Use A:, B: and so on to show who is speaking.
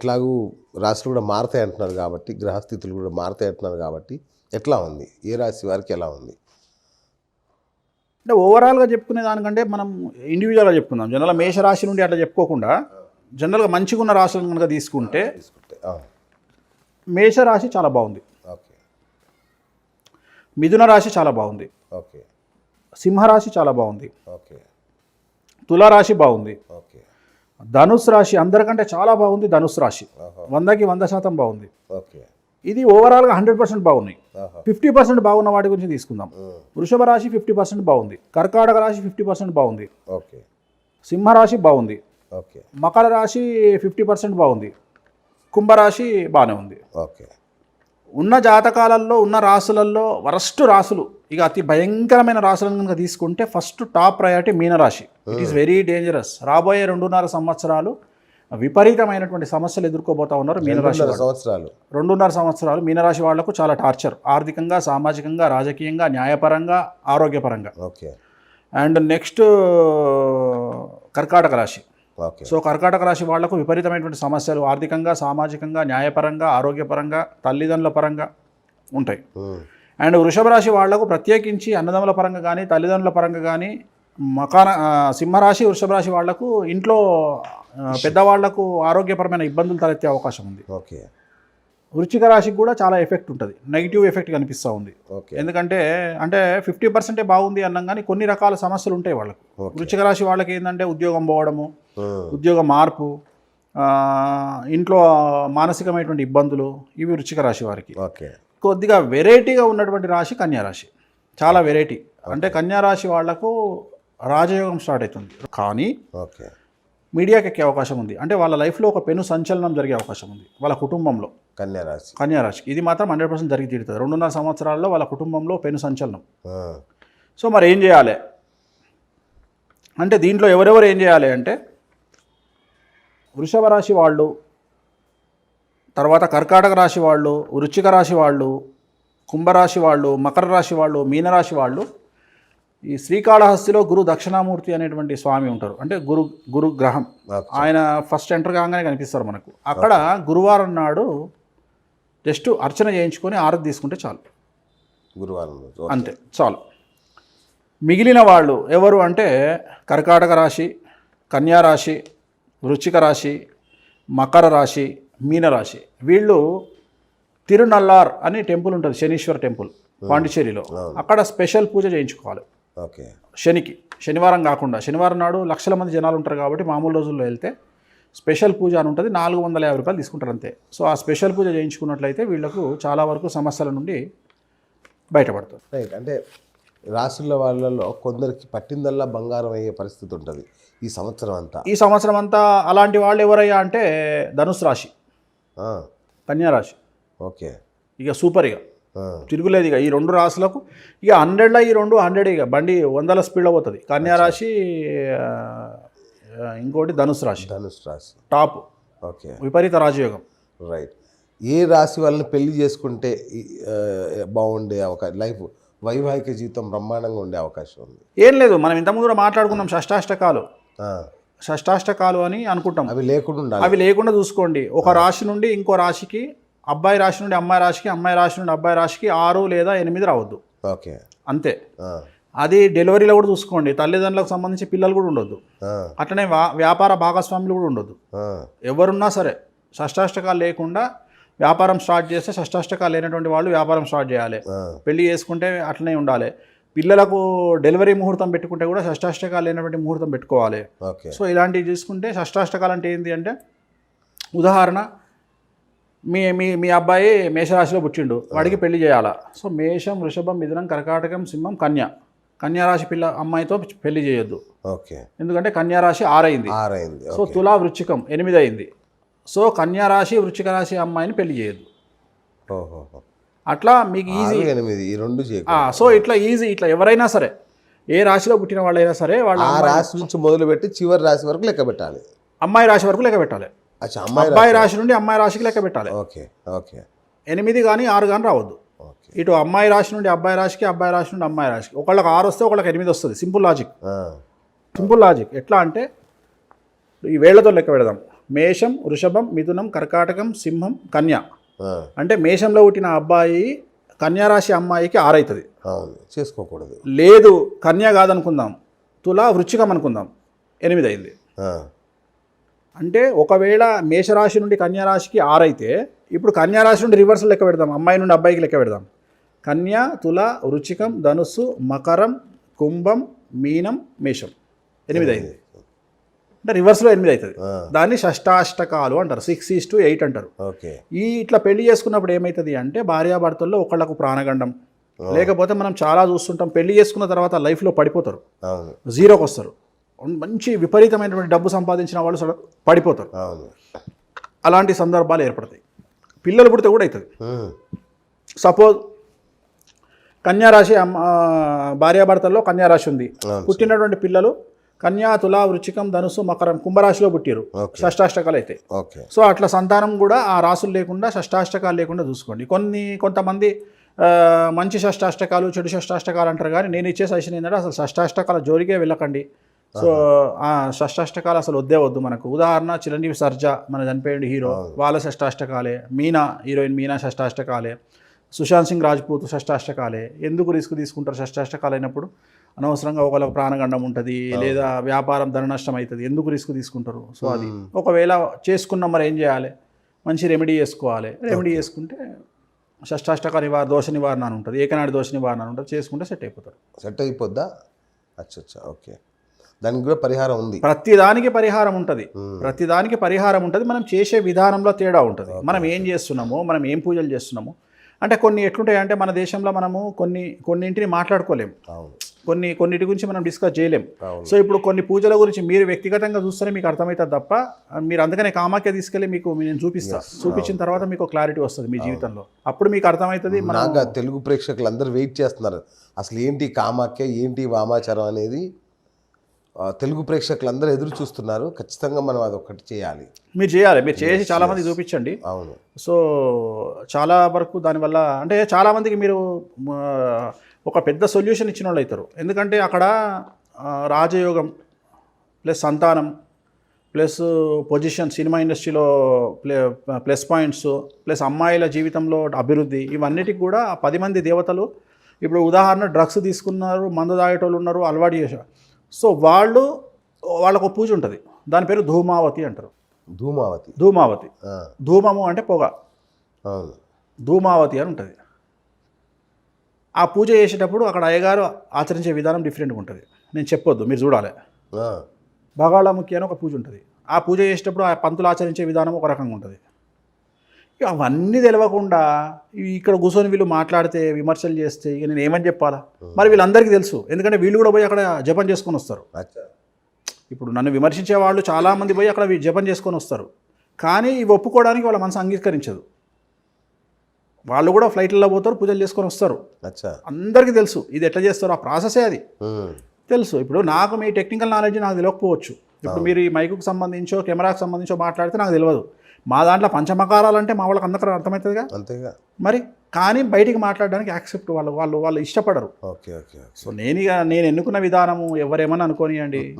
A: ఎట్లాగూ రాశులు కూడా మారుతాయి అంటున్నారు కాబట్టి గ్రహస్థితులు కూడా మారుతాయి అంటున్నారు కాబట్టి ఎట్లా ఉంది? ఏ రాశి వారికి ఎలా ఉంది?
B: అంటే ఓవరాల్గా చెప్పుకునే దానికంటే మనం ఇండివిజువల్గా చెప్పుకుందాం. జనరల్గా మేషరాశి నుండి అట్లా చెప్పుకోకుండా జనరల్గా మంచిగా ఉన్న రాశులను కనుక తీసుకుంటే
A: తీసుకుంటే
B: మేషరాశి చాలా బాగుంది.
A: ఓకే.
B: మిథున రాశి చాలా బాగుంది.
A: ఓకే.
B: సింహరాశి చాలా బాగుంది.
A: ఓకే.
B: తులారాశి బాగుంది.
A: ఓకే.
B: ధనుస్ రాశి అందరికంటే చాలా బాగుంది ధనుస్ రాశి. వందకి వంద శాతం బాగుంది.
A: ఓకే.
B: ఇది ఓవరాల్గా హండ్రెడ్ పర్సెంట్ బాగున్నాయి. ఫిఫ్టీ పర్సెంట్ బాగున్న వాటి గురించి తీసుకుందాం. వృషభ రాశి ఫిఫ్టీ పర్సెంట్ బాగుంది. కర్కాటక రాశి ఫిఫ్టీ పర్సెంట్ బాగుంది.
A: ఓకే.
B: సింహరాశి బాగుంది.
A: ఓకే.
B: మకర రాశి ఫిఫ్టీ పర్సెంట్ బాగుంది. కుంభరాశి బాగానే ఉంది.
A: ఓకే.
B: ఉన్న జాతకాలలో ఉన్న రాసులలో వరస్ట్ రాసులు ఇక అతి భయంకరమైన రాసులను కనుక తీసుకుంటే ఫస్ట్ టాప్ ప్రయారిటీ మీనరాశి. ఇట్ ఈస్ వెరీ డేంజరస్ రాబోయే రెండున్నర సంవత్సరాలు విపరీతమైనటువంటి సమస్యలు ఎదుర్కోబోతా ఉన్నారు మీనరాశి.
A: సంవత్సరాలు.
B: రెండున్నర సంవత్సరాలు మీనరాశి వాళ్ళకు చాలా టార్చర్. ఆర్థికంగా సామాజికంగా రాజకీయంగా న్యాయపరంగా ఆరోగ్యపరంగా.
A: ఓకే.
B: అండ్ నెక్స్ట్ కర్కాటక రాశి. సో కర్కాటక రాశి వాళ్ళకు విపరీతమైనటువంటి సమస్యలు. ఆర్థికంగా సామాజికంగా న్యాయపరంగా ఆరోగ్యపరంగా తల్లిదండ్రుల పరంగా ఉంటాయి. అండ్ వృషభ రాశి వాళ్ళకు ప్రత్యేకించి అన్నదమ్ముల పరంగా కానీ తల్లిదండ్రుల పరంగా కానీ మకాన సింహరాశి వృషభ రాశి వాళ్ళకు ఇంట్లో పెద్దవాళ్ళకు ఆరోగ్యపరమైన ఇబ్బందులు తలెత్తే అవకాశం ఉంది.
A: ఓకే.
B: వృచ్చిక రాశికి కూడా చాలా ఎఫెక్ట్ ఉంటుంది. నెగిటివ్ ఎఫెక్ట్ కనిపిస్తూ ఉంది. ఎందుకంటే అంటే ఫిఫ్టీ పర్సెంటే బాగుంది అన్నాం కానీ కొన్ని రకాల సమస్యలు ఉంటాయి వాళ్ళకు. వృచ్చిక రాశి వాళ్ళకి ఏంటంటే ఉద్యోగం పోవడము ఉద్యోగ మార్పు ఇంట్లో మానసికమైనటువంటి ఇబ్బందులు ఇవి వృచ్చిక రాశి వారికి.
A: ఓకే.
B: కొద్దిగా వెరైటీగా ఉన్నటువంటి రాశి కన్యా రాశి. చాలా వెరైటీ. అంటే కన్యా రాశి వాళ్ళకు రాజయోగం స్టార్ట్ అవుతుంది. కానీ
A: ఓకే.
B: మీడియాకి ఎక్కే అవకాశం ఉంది. అంటే వాళ్ళ లైఫ్లో ఒక పెను సంచలనం జరిగే అవకాశం ఉంది. వాళ్ళ కుటుంబంలో.
A: కన్యా రాశి
B: కన్యా రాశికి ఇది మాత్రం హండ్రెడ్ పర్సెంట్ జరిగి తీరుతుంది. రెండున్నర సంవత్సరాల్లో వాళ్ళ కుటుంబంలో పెను సంచలనం. సో మరి ఏం చేయాలి? అంటే దీంట్లో ఎవరెవరు ఏం చేయాలి అంటే వృషభ రాశి వాళ్ళు తర్వాత కర్కాటక రాశి వాళ్ళు వృశ్చిక రాశి వాళ్ళు కుంభరాశి వాళ్ళు మకర రాశి వాళ్ళు మీనరాశి వాళ్ళు ఈ శ్రీకాళహస్తిలో గురు దక్షిణామూర్తి అనేటువంటి స్వామి ఉంటారు. అంటే గురు గురు గ్రహం. ఆయన ఫస్ట్ ఎంటర్ కాగానే కనిపిస్తారు మనకు. అక్కడ గురువారం నాడు జస్ట్ అర్చన చేయించుకొని ఆరతి తీసుకుంటే చాలు.
A: గురువారం.
B: అంతే చాలు. మిగిలిన వాళ్ళు ఎవరు అంటే కర్కాటక రాశి కన్యా రాశి వృశ్చిక రాశి మకర రాశి మీనరాశి వీళ్ళు తిరునల్లార్ అని టెంపుల్ ఉంటుంది శనీశ్వర టెంపుల్ పాండిచ్చేరిలో. అక్కడ స్పెషల్ పూజ చేయించుకోవాలి.
A: ఓకే.
B: శనికి శనివారం కాకుండా శనివారం నాడు లక్షల మంది జనాలు ఉంటారు కాబట్టి మామూలు రోజుల్లో వెళ్తే స్పెషల్ పూజ అని ఉంటుంది నాలుగు వందల యాభై రూపాయలు తీసుకుంటారు అంతే. సో ఆ స్పెషల్ పూజ చేయించుకున్నట్లయితే వీళ్ళకు చాలా వరకు సమస్యల నుండి బయటపడతారు.
A: రైట్. అంటే రాసుల వాళ్ళలో కొందరికి పట్టిందల్లా బంగారం అయ్యే పరిస్థితి ఉంటుంది ఈ సంవత్సరం అంతా.
B: ఈ సంవత్సరం అంతా అలాంటి వాళ్ళు ఎవరయ్యా అంటే ధనుసు రాశి. కన్యా రాశి.
A: ఓకే.
B: ఇక సూపర్ ఇక. తిరుగులేదు ఇక ఈ రెండు రాశులకు ఇక హండ్రెడ్లో ఈ రెండు హండ్రెడ్ ఇక బండి వందల స్పీడ్లో పోతుంది. కన్యా రాశి ఇంకోటి ధనుసు రాశి.
A: ధనుసు రాశి.
B: టాప్.
A: ఓకే.
B: విపరీత రాజయోగం.
A: రైట్. ఏ రాశి వాళ్ళని పెళ్ళి చేసుకుంటే బాగుండే అవకాశం లైఫ్ వైవాహిక జీవితం బ్రహ్మాండంగా ఉండే అవకాశం ఉంది?
B: ఏం లేదు. మనం ఇంతకుముందు కూడా మాట్లాడుకున్నాం షష్టాష్టకాలు. షష్టాష్టకాలు అని అనుకుంటాం.
A: అవి లేకుండా ఉండాలి.
B: అవి లేకుండా చూసుకోండి. ఒక రాశి నుండి ఇంకో రాశికి అబ్బాయి రాశి నుండి అమ్మాయి రాశికి అమ్మాయి రాశి నుండి అబ్బాయి రాశికి ఆరు లేదా ఎనిమిది రావద్దు.
A: ఓకే.
B: అంతే. అది డెలివరీలో కూడా చూసుకోండి. తల్లిదండ్రులకు సంబంధించి పిల్లలు కూడా ఉండొద్దు. అట్లనే వ్యాపార భాగస్వాములు కూడా ఉండొద్దు. ఎవరున్నా సరే షష్టాష్టకాలు లేకుండా వ్యాపారం స్టార్ట్ చేస్తే షష్టాష్టకాలు లేనటువంటి వాళ్ళు వ్యాపారం స్టార్ట్ చేయాలి. పెళ్ళి చేసుకుంటే అట్లనే ఉండాలి. పిల్లలకు డెలివరీ ముహూర్తం పెట్టుకుంటే కూడా షష్టాష్టకాలు లేనటువంటి ముహూర్తం పెట్టుకోవాలి.
A: ఓకే.
B: సో ఇలాంటివి చూసుకుంటే షష్టాష్టకాలు అంటే ఏంటి అంటే ఉదాహరణ మీ మీ మీ అబ్బాయి మేషరాశిలో పుట్టిండు. వాడికి పెళ్ళి చేయాలా? సో మేషం వృషభం మిథునం కర్కాటకం సింహం కన్య. కన్యారాశి పిల్ల అమ్మాయితో పెళ్ళి చేయొద్దు.
A: ఓకే.
B: ఎందుకంటే కన్యారాశి ఆరైంది.
A: ఆరైంది.
B: సో తులా వృచ్చికం ఎనిమిది అయింది సో కన్యా రాశి వృచ్చిక రాశి అమ్మాయిని పెళ్ళి చేయొద్దు.
A: ఓహో.
B: అట్లా మీకు ఈజీ
A: ఎనిమిది ఈ రెండు
B: సో ఇట్లా ఈజీ ఇట్లా ఎవరైనా సరే ఏ రాశిలో పుట్టిన వాళ్ళైనా సరే వాళ్ళ
A: ఆ రాశి నుంచి మొదలు పెట్టి చివరి రాశి వరకు లెక్క పెట్టాలి.
B: అమ్మాయి రాశి వరకు లెక్క పెట్టాలి. అబ్బాయి రాశి. నుండి అమ్మాయి రాశికి లెక్క పెట్టాలి.
A: Okay okay.
B: ఎనిమిది కానీ ఆరు కానీ రావద్దు. ఇటు అమ్మాయి రాశి నుండి అబ్బాయి రాశికి అబ్బాయి రాశి నుండి అమ్మాయి రాశికి. ఒకళ్ళకి ఆరు వస్తే ఒకళ్ళకి ఎనిమిది వస్తుంది. సింపుల్ లాజిక్ సింపుల్ లాజిక్ ఎట్లా అంటే ఈ వేళ్ళతో లెక్క పెడదాం. మేషం వృషభం మిథునం కర్కాటకం సింహం కన్య. అంటే మేషంలో పుట్టిన అబ్బాయి కన్యారాశి అమ్మాయికి ఆరైతుంది.
A: చేసుకోకూడదు.
B: లేదు కన్య కాదనుకుందాం. తులా వృచ్చికం అనుకుందాం. ఎనిమిది అయింది. అంటే ఒకవేళ మేషరాశి నుండి కన్యారాశికి ఆరైతే ఇప్పుడు కన్యారాశి నుండి రివర్స్ లెక్క పెడదాం. అమ్మాయి నుండి అబ్బాయికి లెక్క పెడదాం. కన్య తుల వృచ్చికం ధనుస్సు మకరం కుంభం మీనం మేషం. ఎనిమిది అయింది అంటే రివర్స్లో ఎనిమిది అవుతుంది దాన్ని షష్టాష్టకాలు అంటారు. సిక్స్ ఈస్ టు ఎయిట్ అంటారు.
A: ఓకే.
B: ఈ ఇట్లా పెళ్ళి చేసుకున్నప్పుడు ఏమవుతుంది అంటే భార్యాభర్తల్లో ఒకళ్ళకు ప్రాణగండం. లేకపోతే మనం చాలా చూస్తుంటాం పెళ్ళి చేసుకున్న తర్వాత లైఫ్లో పడిపోతారు. జీరోకి వస్తారు మంచి విపరీతమైనటువంటి డబ్బు సంపాదించిన వాళ్ళు పడిపోతారు. అలాంటి సందర్భాలు ఏర్పడతాయి. పిల్లలు పుడితే కూడా అవుతుంది. సపోజ్ కన్యారాశి భార్యాభర్తల్లో కన్యారాశి ఉంది. పుట్టినటువంటి పిల్లలు కన్యా తులా వృచ్చికం ధనుసు మకరం కుంభరాశిలో పుట్టిరు షష్టాష్టకాలు అయితే. సో అట్లా సంతానం కూడా ఆ రాసులు లేకుండా షష్టాష్టకాలు లేకుండా చూసుకోండి. కొన్ని కొంతమంది మంచి షష్టాష్టకాలు చెడు షష్టాష్టకాలు అంటారు కానీ నేను ఇచ్చే సజెషన్ ఏంటంటే అసలు షష్టాష్టకాల జోలికే వెళ్ళకండి. సో ఆ షష్టాష్టకాలు అసలు వద్దే వద్దు మనకు. ఉదాహరణ చిరంజీవి సర్జా మన చనిపోయిన హీరో. వాళ్ళ షష్టాష్టకాలే. మీనా హీరోయిన్ మీనా షష్టాష్టకాలే. సుశాంత్ సింగ్ రాజ్పూత్ షష్టాష్టకాలే. ఎందుకు రిస్క్ తీసుకుంటారు షష్టాష్టకాలు అయినప్పుడు? అనవసరంగా ఒకళ్ళ ప్రాణగండం ఉంటుంది లేదా వ్యాపారం ధన నష్టం అవుతుంది ఎందుకు రిస్క్ తీసుకుంటారు? సో అది. ఒకవేళ చేసుకున్నాం మరి ఏం చేయాలి? మంచి రెమెడీ చేసుకోవాలి. రెమెడీ చేసుకుంటే షష్టాష్టక నివారణ దోష నివారణ అని ఉంటుంది. ఏకనాడి దోష నివారణ అని ఉంటుంది. చేసుకుంటే సెట్ అయిపోతారు.
A: సెట్ అయిపోద్దా? అచ్చా అచ్చా ఓకే. దానికి కూడా పరిహారం ఉంది.
B: ప్రతి దానికి పరిహారం ఉంటుంది. ప్రతి దానికి పరిహారం ఉంటుంది. మనం చేసే విధానంలో తేడా ఉంటుంది. మనం ఏం చేస్తున్నామో మనం ఏం పూజలు చేస్తున్నామో. అంటే కొన్ని ఎట్లుంటాయి అంటే మన దేశంలో మనము కొన్ని కొన్నింటిని మాట్లాడుకోలేము కొన్ని కొన్నిటి గురించి మనం డిస్కస్ చేయలేం. సో ఇప్పుడు కొన్ని పూజల గురించి మీరు వ్యక్తిగతంగా చూస్తేనే మీకు అర్థమవుతుంది తప్ప మీరు అందుకనే కామాఖ్య తీసుకెళ్ళి మీకు నేను చూపిస్తా. చూపించిన తర్వాత మీకు క్లారిటీ వస్తుంది మీ జీవితంలో. అప్పుడు మీకు అర్థమవుతుంది మన
A: తెలుగు ప్రేక్షకులు అందరూ వెయిట్ చేస్తున్నారు. అసలు ఏంటి కామాఖ్య ఏంటి వామాచారం అనేది తెలుగు ప్రేక్షకులు అందరూ ఎదురు చూస్తున్నారు. ఖచ్చితంగా మనం అది ఒకటి చేయాలి.
B: మీరు చేయాలి. మీరు చేసి చాలా మంది చూపించండి.
A: అవును.
B: సో చాలా వరకు దానివల్ల అంటే చాలామందికి మీరు ఒక పెద్ద సొల్యూషన్ ఇచ్చిన వాళ్ళు అవుతారు. ఎందుకంటే అక్కడ రాజయోగం ప్లస్ సంతానం ప్లస్ పొజిషన్ సినిమా ఇండస్ట్రీలో ప్లే ప్లస్ పాయింట్స్ ప్లస్ అమ్మాయిల జీవితంలో అభివృద్ధి ఇవన్నిటికి కూడా పది మంది దేవతలు ఇప్పుడు ఉదాహరణ డ్రగ్స్ తీసుకున్నారు మందు తాగేటోళ్ళు ఉన్నారు అలవాటు చేశారు. సో వాళ్ళు వాళ్ళకు ఒక పూజ ఉంటుంది. దాని పేరు ధూమావతి అంటారు.
A: ధూమావతి.
B: ధూమావతి. ధూమము అంటే పొగ. ధూమావతి అని ఉంటుంది. ఆ పూజ చేసేటప్పుడు అక్కడ అయ్యగారు ఆచరించే విధానం డిఫరెంట్గా ఉంటుంది. నేను చెప్పొద్దు మీరు చూడాలి.
A: ఆ,
B: బగాళముఖి అని ఒక పూజ ఉంటుంది. ఆ పూజ చేసేటప్పుడు ఆ పంతులు ఆచరించే విధానం ఒక రకంగా ఉంటుంది. అవన్నీ తెలియకుండా ఇక్కడ కూర్చొని వీళ్ళు మాట్లాడితే విమర్శలు చేస్తే ఇక నేను ఏమని చెప్పాలా? మరి వీళ్ళందరికీ తెలుసు. ఎందుకంటే వీళ్ళు కూడా పోయి అక్కడ జపం చేసుకొని వస్తారు. ఇప్పుడు నన్ను విమర్శించే వాళ్ళు చాలామంది పోయి అక్కడ జపం చేసుకొని వస్తారు. కానీ ఇవి ఒప్పుకోవడానికి వాళ్ళ మనసు అంగీకరించదు. వాళ్ళు కూడా ఫ్లైట్లలో పోతారు పూజలు చేసుకొని వస్తారు. అందరికీ తెలుసు. ఇది ఎట్లా చేస్తారు ఆ ప్రాసెసే అది? తెలుసు. ఇప్పుడు నాకు మీ టెక్నికల్ నాలెడ్జ్ నాకు తెలియకపోవచ్చు. ఇప్పుడు మీరు ఈ మైకుకు సంబంధించో కెమెరాకు సంబంధించో మాట్లాడితే నాకు తెలియదు. మా దాంట్లో పంచమకారాలు అంటే మా వాళ్ళకి అందరికీ అర్థమవుతుందిగా?
A: అంతేగా.
B: మరి కానీ బయటికి మాట్లాడడానికి యాక్సెప్ట్ వాళ్ళు వాళ్ళు వాళ్ళు ఇష్టపడరు.
A: ఓకే ఓకే
B: సో నేను ఇక నేను ఎన్నుకున్న విధానము ఎవరేమని అనుకోనియండి.